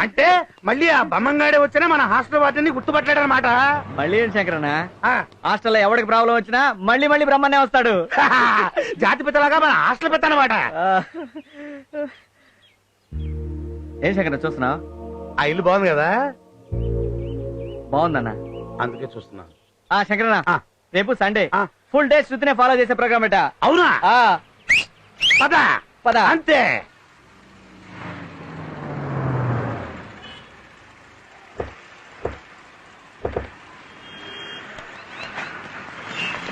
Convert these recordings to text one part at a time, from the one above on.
అంటే మళ్ళీ ఆ బమ్మంగాడే వచ్చినా మన హాస్టల్ వాటిని గుర్తుపట్టాడనమాట మళ్ళీ ఏంటి శంకరన్న? హాస్టల్లో ఎవరికి ప్రాబ్లం వచ్చినా మళ్ళీ మళ్ళీ బ్రహ్మనే వస్తాడు. జాతి పిత్తలాగా మన హాస్టల్ పెద్ద అనమాట. ఏం శంకరన్న చూస్తున్నావు? ఆ ఇల్లు బాగుంది కదా? బాగుందన్న. అందుకే చూస్తున్నా. ఆ శంకరన్న ఆ. రేపు సండే. ఫుల్ డే శృతినే ఫాలో చేసే ప్రోగ్రామ్ ఎట అవునా? ఆ, పద. పద. అంతే.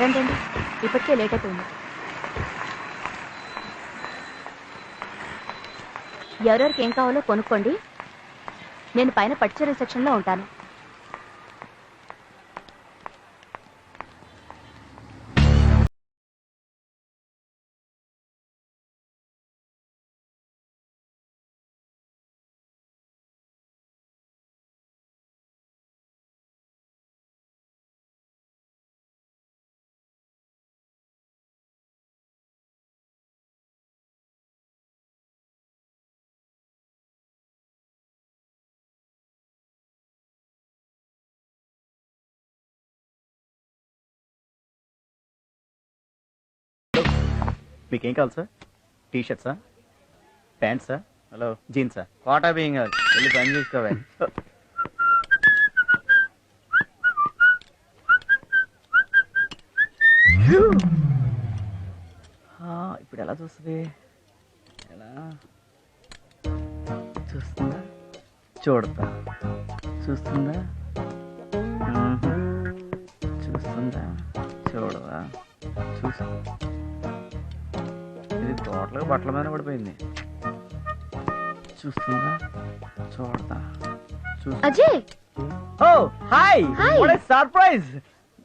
రండి ఇప్పటికే లేట్ అవుతుంది ఎవరెవరికి ఏం కావాలో కొనుక్కోండి. నేను పైన పట్టుచీరల సెక్షన్లో ఉంటాను. మీకేం కావాలి సార్? టీ షర్ట్సా ప్యాంట్సా హలో జీన్సా కోటా బియ్యం కాదు వెళ్ళి పని చూసుకోవాలి ఇప్పుడు ఎలా చూస్తుంది? ఎలా? చూస్తుందా? చూడతా చూస్తుందా. చూస్తుందా? చూడదా చూసి ఇది టోటల్గా బట్టల మీద పడిపోయింది. చూస్తుందా చూడదా చూస్తా. అజయ్! ఓ hi. What surprise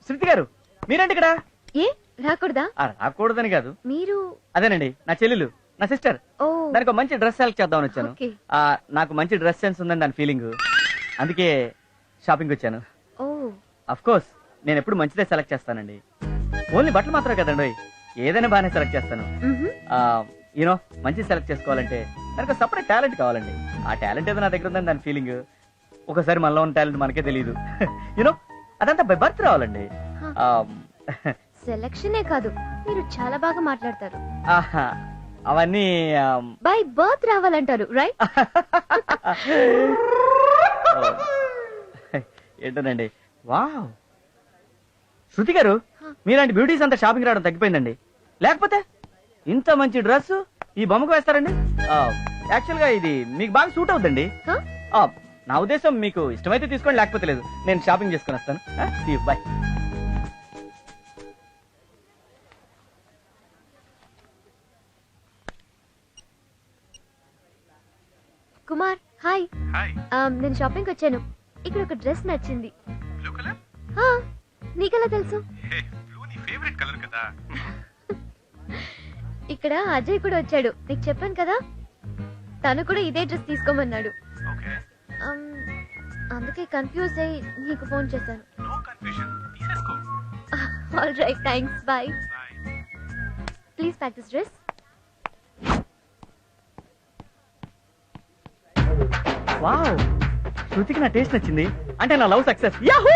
Shruti garu మీరేంటి ఇక్కడ? ఏ రాకూడదా? రాకూడదని కాదు. మీరు? అదేనండి నా చెల్లెలు నా సిస్టర్. ఓ. దానికి ఒక మంచి డ్రెస్ సెలెక్ట్ చేద్దామని వచ్చాను. నాకు మంచి డ్రెస్ సెన్స్ ఉందని దాని ఫీలింగ్. అందుకే షాపింగ్ వచ్చాను. ఓ. అఫ్ కోర్స్ నేను ఎప్పుడు మంచిదే సెలెక్ట్ చేస్తానండి. ఓన్లీ బట్టలు మాత్రమే కదండి ఏదైనా బాగానే సెలెక్ట్ చేస్తాను. యూనో మంచి సెలెక్ట్ చేసుకోవాలంటే దానికి సపరేట్ టాలెంట్ కావాలండి. ఆ టాలెంట్ ఏదో నా దగ్గర ఉందని దాని ఫీలింగ్ ఒకసారి మనలో ఉన్న టాలెంట్ మనకే తెలియదు. యూనో అదంతా బై బర్త్ రావాలండి. సెలక్షనే కాదు మీరు చాలా బాగా మాట్లాడతారు. ఆహా, అవన్నీ బై బర్త్ రావాలంటారు రైట్ ఏంటోనండి? వావ్. శృతి గారు మీలాంటి బ్యూటీస్ అంతా షాపింగ్ రావడం తగ్గిపోయిందండి. లేకపోతే ఇంత మంచి డ్రెస్ ఈ బొమ్మకు వేస్తారండి? యాక్చువల్గా ఇది మీకు బాగా సూట్ అవుతుందండి ఆ, నా ఉద్దేశం మీకు ఇష్టమైతే తీసుకోండి లేకపోతే లేదు. నేను షాపింగ్ చేసుకుని వస్తాను. బాయ్ కుమార్ హాయ్ హాయ్ నేను షాపింగ్ వచ్చాను. ఇక్కడ ఒక డ్రెస్ నచ్చింది. నీకెలా తెలుసు? హే బ్లూ నీ ఫేవరెట్ కలర్ కదా. ఇక్కడ అజయ్ కూడా వచ్చాడు. నీకు చెప్పాను కదా? తను కూడా ఇదే డ్రెస్ తీసుకోమన్నాడు. ఓకే. Um, అందుకే కన్ఫ్యూజ్ అయ్యి నీకు ఫోన్ చేశాను. All right thanks bye bye please pack this dress wow శృతికి నా టేస్ట్ నచ్చింది. అంటే నా లవ్ సక్సెస్ యాహూ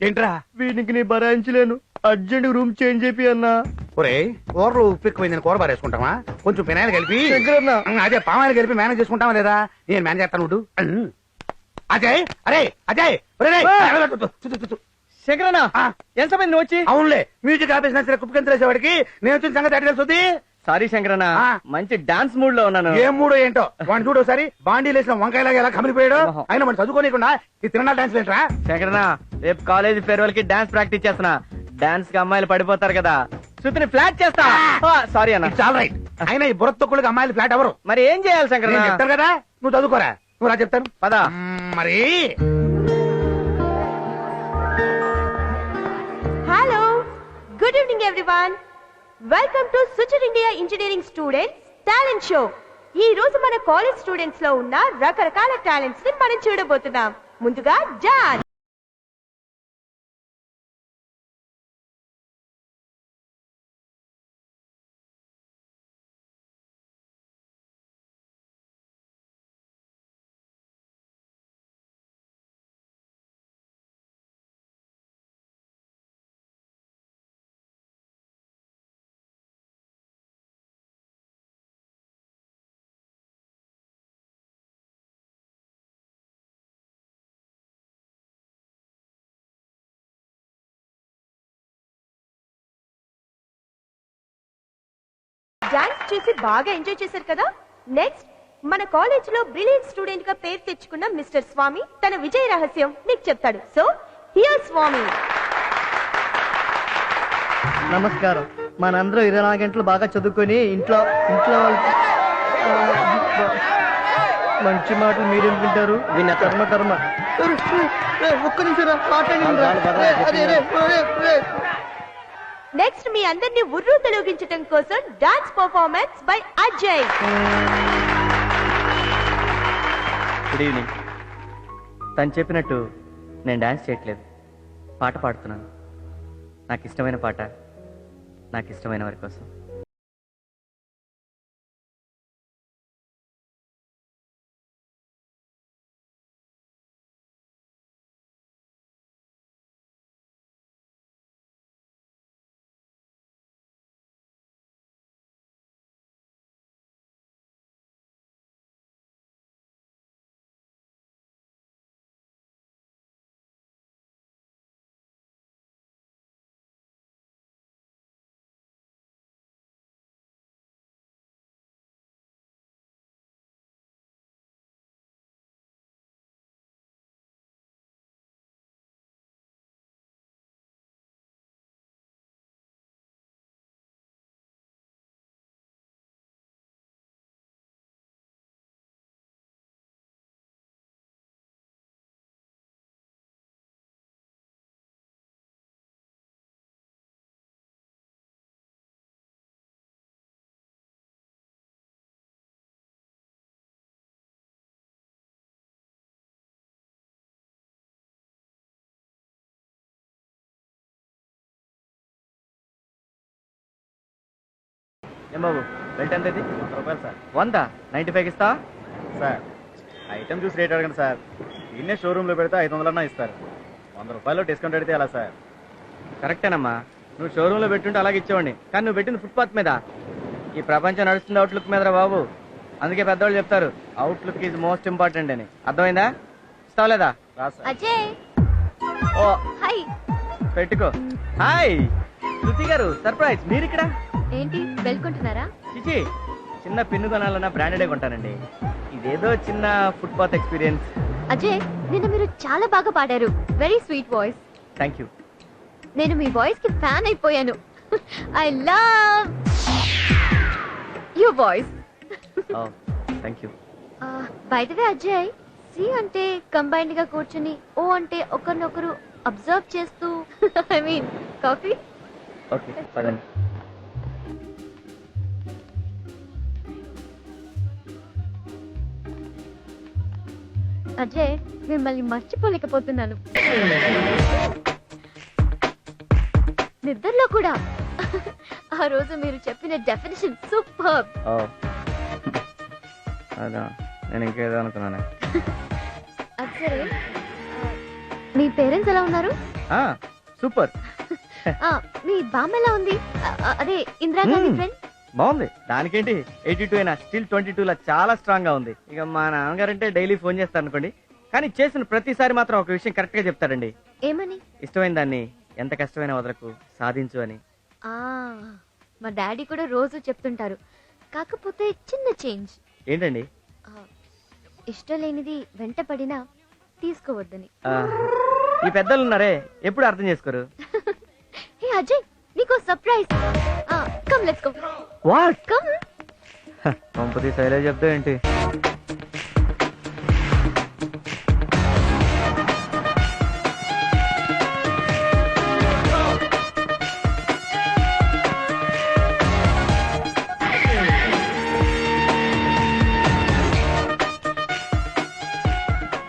ఏంట్రా వీడికి నీ భరాయించలేను అర్జెంట్ రూమ్ చేంజ్ చేపి అన్నా ఒరే కూరలు ఉప్పు ఎక్కువైందని కూర బారేసుకుంటావా కొంచెం పినాయిలు కలిపి శంకరన్న. ఉమ్, అదే పామాయిలు కలిపి మేనేజ్ చేసుకుంటావా లేదా నేను మేనేజ్ చేస్తాను ఉండు. ఉమ్. అజయ్ అరే అజయ్ ఒరే, రేయ్. శంకరన్న ఆ. ఎంత మంది నువ్వు వచ్చి అవునులే మ్యూజిక్ ఆఫీస్ నచ్చిన కుప్పకింత వేసేవాడికి నేను వచ్చిన సంగతి అడిగి తెలుసుది సారీ శంకరన్న ఆ. మంచి డాన్స్ మూడ్లో ఉన్నాను. ఏం మూడో ఏంటో? వాడిని చూడు ఒకసారి. బాండీ లేసిన వంకాయలాగా ఎలా కమిలిపోయాడు. ఆయన మనం చదువుకోనికుండా ఈ తిరణాల డాన్స్ ఏంట్రా? శంకరన్న రేపు కాలేజ్ ఫేర్వెల్కి డాన్స్ ప్రాక్టీస్ చేస్తున్నా. డాన్స్కి అమ్మాయిలు పడిపోతారు కదా. శృతిని ఫ్లాట్ చేస్తా. సారీ అన్న. ఇట్స్ ఆల్ రైట్ అయినా ఈ బుర్ర తొక్కులకి అమ్మాయిలు ఫ్లాట్ ఎవరు మరి ఏం చేయాలి నేను శంకరన్న చెప్తాను కదా? నువ్వు చదువుకోరా. నువ్వు రా చెప్తాను. పదా. మ్మ్, మరి. Hello good evening everyone welcome to సుచర్ India engineering students talent show ఈ రోజు మన కాలేజ్ స్టూడెంట్స్లో ఉన్న రకరకాల టాలెంట్స్ని మనం చూడబోతున్నాం. ముందుగా జాన్. డాన్స్ చూసి బాగా ఎంజాయ్ చేశారు కదా? నెక్స్ట్ మన కాలేజ్లో బ్రిలియంట్ స్టూడెంట్గా పేరు తెచ్చుకున్న మిస్టర్ స్వామి తన విజయ రహస్యం నీకు చెప్తాడు. So here Swami. నమస్కారం. మనందరం ఇరవై నాలుగు గంటలు బాగా చదువుకొని ఇంట్లో ఇంట్లో వాళ్ళకి, మంచి మాటలు మీరేం వింటారు? విన్న కర్మ కర్మ. ఒక్క నిమిషం నెక్స్ట్ మీ అందరినీ ఉర్రు తొలగించడం కోసం dance performance by Ajay good evening తను చెప్పినట్టు నేను డాన్స్ చేయట్లేదు. పాట పాడుతున్నాను. నాకు ఇష్టమైన పాట నాకు ఇష్టమైన వారి కోసం. ఏం బాబు బెల్ట్ ఎంత ఇది వంద రూపాయలు సార్. వంద? నైన్టీ ఫైవ్ ఇస్తా సార్ ఐటమ్ చూసి రేట్ అడగండి సార్. దీన్నే షోరూంలో పెడితే ఐదు వందలన్నా ఇస్తారు. వంద రూపాయలు డిస్కౌంట్ అడిగితే ఎలా సార్? కరెక్టేనమ్మా. నువ్వు షోరూంలో పెట్టుంటే అలాగే ఇచ్చేవాడిని. కానీ నువ్వు పెట్టింది ఫుట్పాత్ మీద. ఈ ప్రపంచం నడుస్తుంది అవుట్లుక్ మీదరా బాబు. అందుకే పెద్దవాళ్ళు చెప్తారు అవుట్లుక్ ఈజ్ మోస్ట్ ఇంపార్టెంట్ అని. అర్థమైందా? ఇస్తావు లేదా? రా సార్. అజయ్. ఓ. హాయ్ పెట్టుకో. హాయ్ శృతి గారు సర్ప్రైజ్ మీరు ఇక్కడ? ఏంటి? వెళ్ళుకుంటున్నారా చిచి చిన్న పిన్ను కొనాలన్నా బ్రాండెడే కొంటానండి. ఇదేదో చిన్న ఫుట్పాత్ ఎక్స్పీరియన్స్ అజయ్ నిన్న మీరు చాలా బాగా పాడారు. Very sweet voice thank you నేను మీ వాయిస్కి ఫ్యాన్ అయిపోయాను. I love your voice thank you బయటవే Ajay సి అంటే కంబైన్డ్గా కూర్చుని ఓ అంటే ఒకరినొకరు అబ్జర్వ్ చేస్తూ ఐ మీన్ కాఫీ ఓకే పదండి. అజయ్ మిమ్మల్ని మర్చిపోలేకపోతున్నాను. నిద్రలో కూడా. ఆ రోజు మీరు చెప్పిన డెఫినేషన్ సూపర్ అదా నేను ఇంకేదో అనుకున్నాను. ఆ, మీ పేరెంట్స్ ఎలా ఉన్నారు? సూపర్. ఆ, మీ బామ్మ ఎలా ఉంది? అదే ఇందిరాగాంధీ. ఫ్రెండ్ బాగుంది. దానికేంటి? ఎయిటీ టూ అయినా. స్టిల్ ట్వంటీ టూ లా చాలా స్ట్రాంగ్గా ఉంది. ఇక మా నాన్నగారంటే డైలీ ఫోన్ చేస్తారు అనుకోండి కానీ చేసిన ప్రతిసారి మాత్రం ఒక విషయం కరెక్ట్గా చెప్తారండి. ఏమని? ఇష్టమైన దాన్ని ఎంత కష్టమైన వదలకు సాధించు అని. ఆ మా డాడీ కూడా రోజు చెప్తుంటారు. కాకపోతే చిన్న చేంజ్. ఏంటండి? ఇష్టం లేనిది వెంట పడినా తీసుకోవద్దని. ఆ, ఈ పెద్దలు ఉన్నారే ఎప్పుడు అర్థం చేసుకోరు? హే అజయ్ నీకో surprise. Come let's go what come పంపతి శైలే చెప్తా ఏంటి?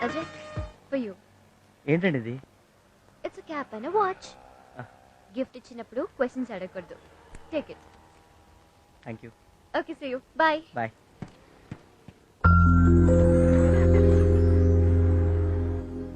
అజయ్ ఫర్ యూ ఏంటండి ఇది? It's cap and watch gift ఇచ్చినప్పుడు క్వశ్చన్స్ అడగకూడదు. Take it thank you okay see you bye bye